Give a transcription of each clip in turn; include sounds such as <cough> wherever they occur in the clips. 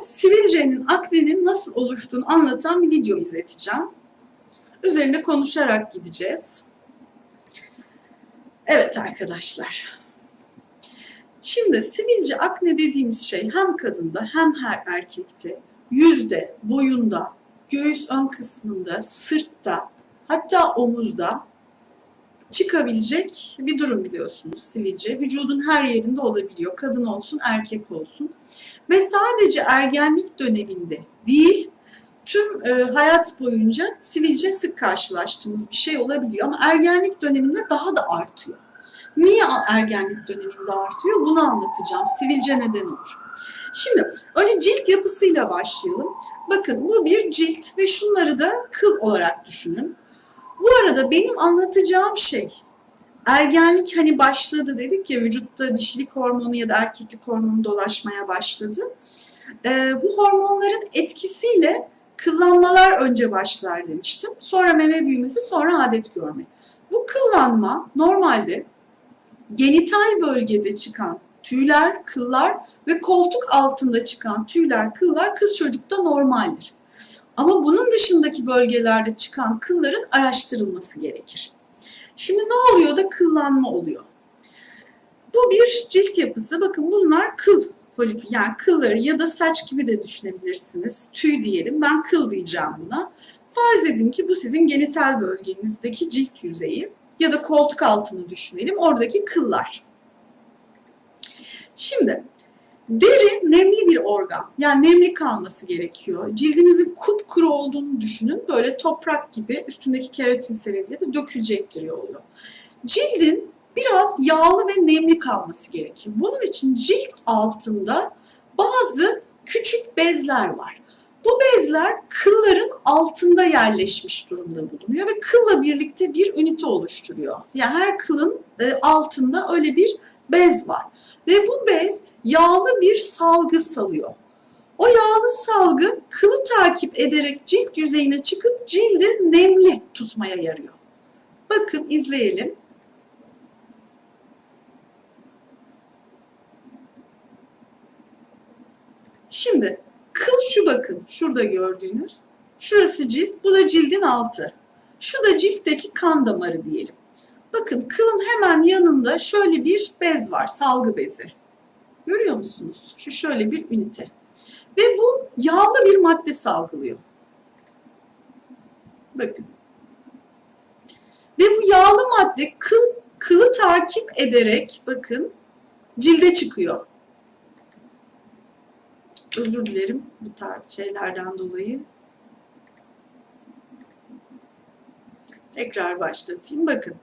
sivilcenin, aknenin nasıl oluştuğunu anlatan bir video izleteceğim. Üzerinde konuşarak gideceğiz. Evet arkadaşlar. Şimdi sivilce akne dediğimiz şey hem kadında hem her erkekte yüzde, boyunda, göğüs ön kısmında, sırtta, hatta omuzda çıkabilecek bir durum biliyorsunuz sivilce. Vücudun her yerinde olabiliyor. Kadın olsun, erkek olsun. Ve sadece ergenlik döneminde değil, tüm e, hayat boyunca sivilce sık karşılaştığımız bir şey olabiliyor. Ama ergenlik döneminde daha da artıyor. Niye ergenlik döneminde artıyor? Bunu anlatacağım. Sivilce neden olur? Şimdi önce cilt yapısıyla başlayalım. Bakın bu bir cilt ve şunları da kıl olarak düşünün. Bu arada benim anlatacağım şey ergenlik hani başladı dedik ya vücutta dişilik hormonu ya da erkeklik hormonu dolaşmaya başladı. Ee, bu hormonların etkisiyle kıllanmalar önce başlar demiştim. Sonra meme büyümesi, sonra adet görme. Bu kıllanma normalde genital bölgede çıkan tüyler, kıllar ve koltuk altında çıkan tüyler, kıllar kız çocukta normaldir. Ama bunun dışındaki bölgelerde çıkan kılların araştırılması gerekir. Şimdi ne oluyor da kıllanma oluyor? Bu bir cilt yapısı. Bakın bunlar kıl folikül yani kılları ya da saç gibi de düşünebilirsiniz. Tüy diyelim. Ben kıl diyeceğim buna. Farz edin ki bu sizin genital bölgenizdeki cilt yüzeyi ya da koltuk altını düşünelim. Oradaki kıllar. Şimdi deri nemli bir organ. Yani nemli kalması gerekiyor. Cildinizin kupkuru olduğunu düşünün. Böyle toprak gibi üstündeki keratin sebebiyle de dökülecektir oluyor. Cildin biraz yağlı ve nemli kalması gerekiyor. Bunun için cilt altında bazı küçük bezler var. Bu bezler kılların altında yerleşmiş durumda bulunuyor ve kılla birlikte bir ünite oluşturuyor. Yani her kılın e, altında öyle bir bez var. Ve bu bez yağlı bir salgı salıyor. O yağlı salgı kılı takip ederek cilt yüzeyine çıkıp cildi nemli tutmaya yarıyor. Bakın izleyelim. Şimdi kıl şu bakın şurada gördüğünüz. Şurası cilt bu da cildin altı. Şu da ciltteki kan damarı diyelim. Bakın kılın hemen yanında şöyle bir bez var salgı bezi. Görüyor musunuz? Şu şöyle bir ünite. Ve bu yağlı bir madde salgılıyor. Bakın. Ve bu yağlı madde kıl, kılı takip ederek bakın cilde çıkıyor. Özür dilerim bu tarz şeylerden dolayı. Tekrar başlatayım. Bakın.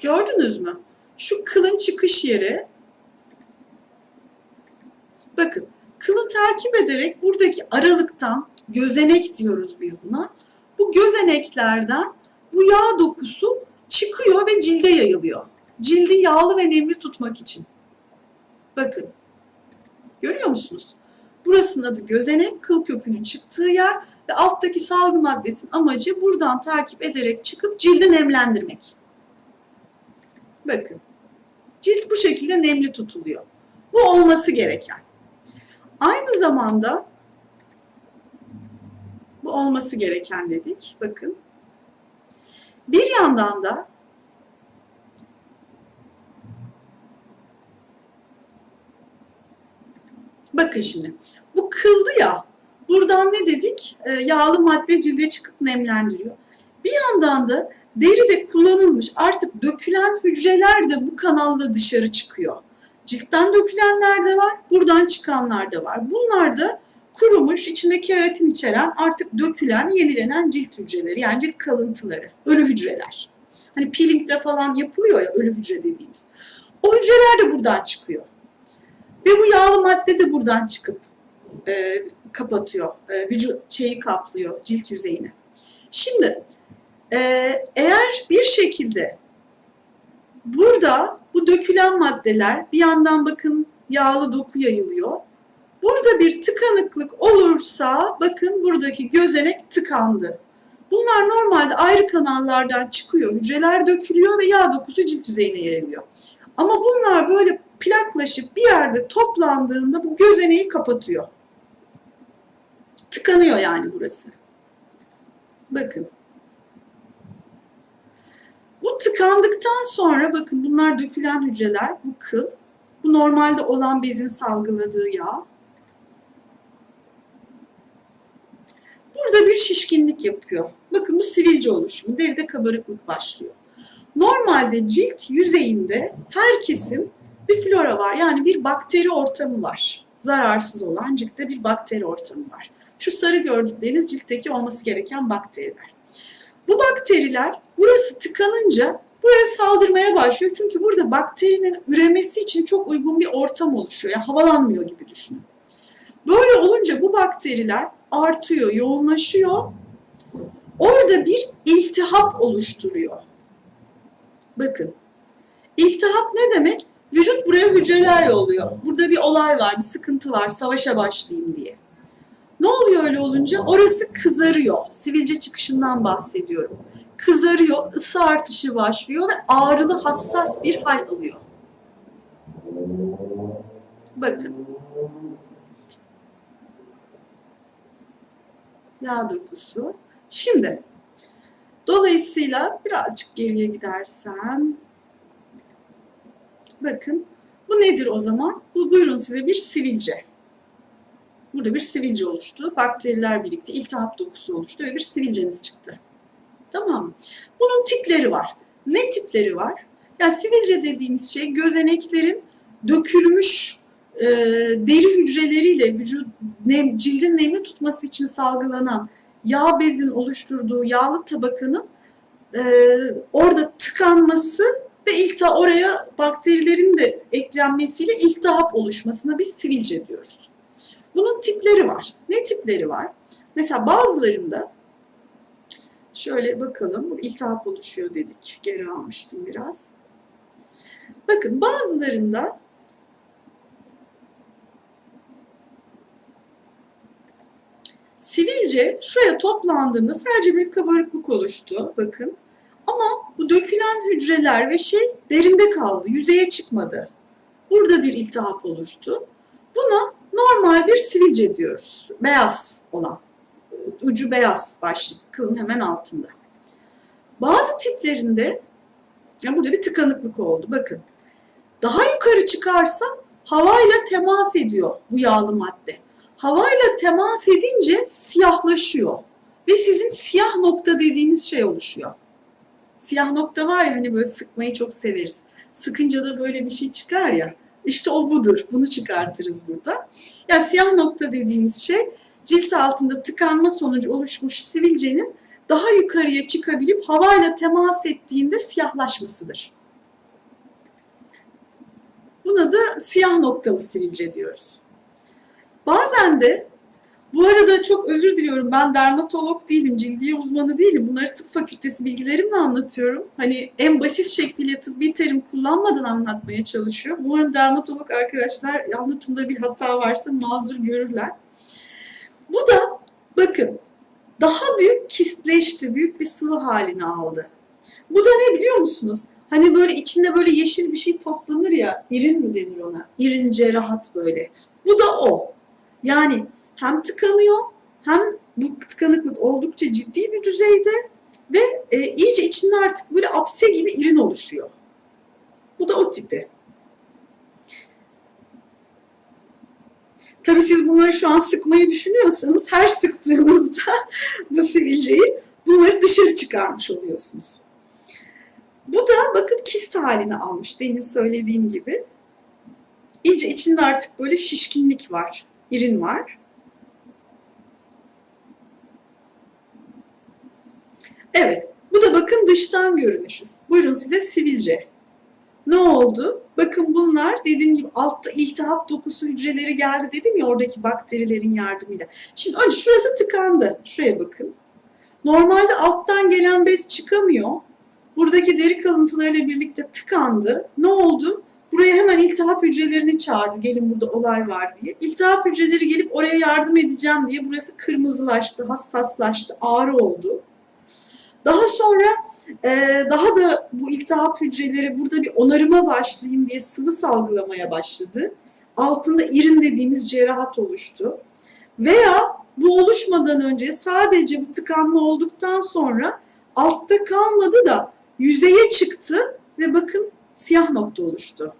Gördünüz mü? Şu kılın çıkış yeri Bakın kılı takip ederek buradaki aralıktan gözenek diyoruz biz buna. Bu gözeneklerden bu yağ dokusu çıkıyor ve cilde yayılıyor. Cildi yağlı ve nemli tutmak için. Bakın. Görüyor musunuz? Burasının adı gözenek, kıl kökünün çıktığı yer ve alttaki salgı maddesinin amacı buradan takip ederek çıkıp cildi nemlendirmek. Bakın. Cilt bu şekilde nemli tutuluyor. Bu olması gereken. Zamanda bu olması gereken dedik. Bakın. Bir yandan da bakın şimdi bu kıldı ya buradan ne dedik? Ee, yağlı madde cilde çıkıp nemlendiriyor. Bir yandan da deride kullanılmış artık dökülen hücreler de bu kanalda dışarı çıkıyor. Ciltten dökülenler de var, buradan çıkanlar da var. Bunlar da kurumuş, içinde keratin içeren, artık dökülen, yenilenen cilt hücreleri, yani cilt kalıntıları, ölü hücreler. Hani peelingde falan yapılıyor ya ölü hücre dediğimiz. O hücreler de buradan çıkıyor. Ve bu yağlı madde de buradan çıkıp e, kapatıyor, e, vücut şeyi kaplıyor, cilt yüzeyini. Şimdi e, eğer bir şekilde burada bu dökülen maddeler bir yandan bakın yağlı doku yayılıyor. Burada bir tıkanıklık olursa bakın buradaki gözenek tıkandı. Bunlar normalde ayrı kanallardan çıkıyor. Hücreler dökülüyor ve yağ dokusu cilt yüzeyine yayılıyor. Ama bunlar böyle plaklaşıp bir yerde toplandığında bu gözeneği kapatıyor. tıkanıyor yani burası. Bakın. Tıkandıktan sonra bakın bunlar dökülen hücreler, bu kıl. Bu normalde olan bezin salgıladığı yağ. Burada bir şişkinlik yapıyor. Bakın bu sivilce oluşumu, deride kabarıklık başlıyor. Normalde cilt yüzeyinde herkesin bir flora var. Yani bir bakteri ortamı var. Zararsız olan ciltte bir bakteri ortamı var. Şu sarı gördükleriniz ciltteki olması gereken bakteriler. Bu bakteriler burası tıkanınca buraya saldırmaya başlıyor. Çünkü burada bakterinin üremesi için çok uygun bir ortam oluşuyor. Yani havalanmıyor gibi düşünün. Böyle olunca bu bakteriler artıyor, yoğunlaşıyor. Orada bir iltihap oluşturuyor. Bakın. İltihap ne demek? Vücut buraya hücreler yolluyor. Burada bir olay var, bir sıkıntı var, savaşa başlayayım diye. Ne oluyor öyle olunca? Orası kızarıyor. Sivilce çıkışından bahsediyorum. Kızarıyor, ısı artışı başlıyor ve ağrılı, hassas bir hal alıyor. Bakın. Yağ dokusu. Şimdi, dolayısıyla birazcık geriye gidersem, bakın bu nedir o zaman? Bu buyurun size bir sivilce. Burada bir sivilce oluştu. Bakteriler birikti. iltihap dokusu oluştu ve bir sivilceniz çıktı. Tamam? Bunun tipleri var. Ne tipleri var? Ya sivilce dediğimiz şey gözeneklerin dökülmüş e, deri hücreleriyle vücut nem, cildin nemli tutması için salgılanan yağ bezin oluşturduğu yağlı tabakanın e, orada tıkanması ve iltihap oraya bakterilerin de eklenmesiyle iltihap oluşmasına biz sivilce diyoruz. Bunun tipleri var. Ne tipleri var? Mesela bazılarında şöyle bakalım. iltihap oluşuyor dedik. Geri almıştım biraz. Bakın bazılarında sivilce şuraya toplandığında sadece bir kabarıklık oluştu. Bakın. Ama bu dökülen hücreler ve şey derinde kaldı. Yüzeye çıkmadı. Burada bir iltihap oluştu. Buna normal bir sivilce diyoruz. Beyaz olan. Ucu beyaz başlık. Kılın hemen altında. Bazı tiplerinde yani burada bir tıkanıklık oldu. Bakın. Daha yukarı çıkarsa havayla temas ediyor bu yağlı madde. Havayla temas edince siyahlaşıyor. Ve sizin siyah nokta dediğiniz şey oluşuyor. Siyah nokta var ya hani böyle sıkmayı çok severiz. Sıkınca da böyle bir şey çıkar ya. İşte o budur. Bunu çıkartırız burada. Ya siyah nokta dediğimiz şey cilt altında tıkanma sonucu oluşmuş sivilcenin daha yukarıya çıkabilip havayla temas ettiğinde siyahlaşmasıdır. Buna da siyah noktalı sivilce diyoruz. Bazen de bu arada çok özür diliyorum ben dermatolog değilim, cildiye uzmanı değilim. Bunları tıp fakültesi bilgilerimle anlatıyorum. Hani en basit şekliyle tıbbi terim kullanmadan anlatmaya çalışıyorum. Umarım dermatolog arkadaşlar anlatımda bir hata varsa mazur görürler. Bu da bakın daha büyük kistleşti, büyük bir sıvı halini aldı. Bu da ne biliyor musunuz? Hani böyle içinde böyle yeşil bir şey toplanır ya, irin mi denir ona? İrince rahat böyle. Bu da o. Yani hem tıkanıyor hem bu tıkanıklık oldukça ciddi bir düzeyde ve e, iyice içinde artık böyle apse gibi irin oluşuyor. Bu da o tipi. Tabii siz bunları şu an sıkmayı düşünüyorsanız her sıktığınızda <laughs> bu sivilceyi bunları dışarı çıkarmış oluyorsunuz. Bu da bakın kist halini almış demin söylediğim gibi. İyice içinde artık böyle şişkinlik var irin var. Evet, bu da bakın dıştan görünüşü. Buyurun size sivilce. Ne oldu? Bakın bunlar dediğim gibi altta iltihap dokusu hücreleri geldi dedim ya oradaki bakterilerin yardımıyla. Şimdi önce şurası tıkandı. Şuraya bakın. Normalde alttan gelen bez çıkamıyor. Buradaki deri kalıntılarıyla birlikte tıkandı. Ne oldu? Buraya hemen iltihap hücrelerini çağırdı. Gelin burada olay var diye. İltihap hücreleri gelip oraya yardım edeceğim diye burası kırmızılaştı, hassaslaştı, ağrı oldu. Daha sonra e, daha da bu iltihap hücreleri burada bir onarıma başlayayım diye sıvı salgılamaya başladı. Altında irin dediğimiz cerrahat oluştu. Veya bu oluşmadan önce sadece bu tıkanma olduktan sonra altta kalmadı da yüzeye çıktı ve bakın siyah nokta oluştu.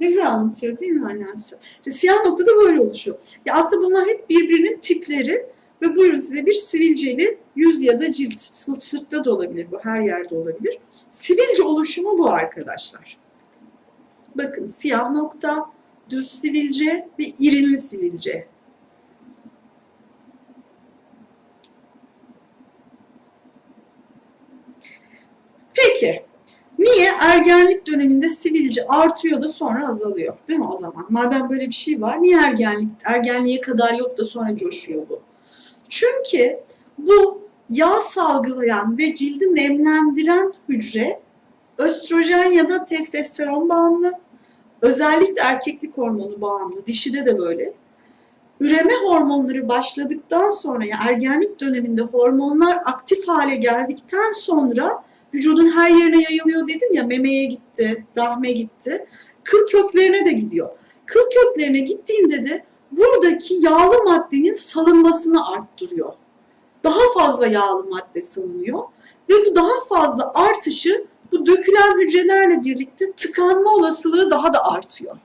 Ne güzel anlatıyor değil mi annesi? İşte siyah nokta da böyle oluşuyor. Ya aslında bunlar hep birbirinin tipleri ve buyurun size bir sivilceli yüz ya da cilt. Sırt- Sırtta da olabilir bu, her yerde olabilir. Sivilce oluşumu bu arkadaşlar. Bakın siyah nokta, düz sivilce ve irinli sivilce. Peki, niye ergenlik döneminde sivilce artıyor da sonra azalıyor? Değil mi o zaman? Madem böyle bir şey var, niye ergenlik, ergenliğe kadar yok da sonra coşuyor bu? Çünkü bu yağ salgılayan ve cildi nemlendiren hücre östrojen ya da testosteron bağımlı, özellikle erkeklik hormonu bağımlı, dişide de böyle. Üreme hormonları başladıktan sonra ya ergenlik döneminde hormonlar aktif hale geldikten sonra vücudun her yerine yayılıyor dedim ya memeye gitti, rahme gitti. Kıl köklerine de gidiyor. Kıl köklerine gittiğinde de buradaki yağlı maddenin salınmasını arttırıyor. Daha fazla yağlı madde salınıyor ve bu daha fazla artışı bu dökülen hücrelerle birlikte tıkanma olasılığı daha da artıyor.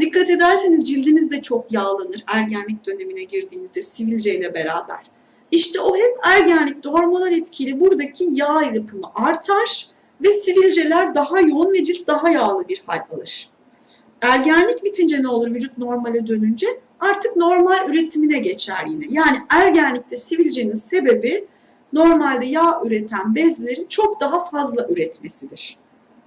Dikkat ederseniz cildiniz de çok yağlanır ergenlik dönemine girdiğinizde sivilceyle beraber. İşte o hep ergenlikte hormonal etkiyle buradaki yağ yapımı artar ve sivilceler daha yoğun ve cilt daha yağlı bir hal alır. Ergenlik bitince ne olur vücut normale dönünce? Artık normal üretimine geçer yine. Yani ergenlikte sivilcenin sebebi normalde yağ üreten bezlerin çok daha fazla üretmesidir.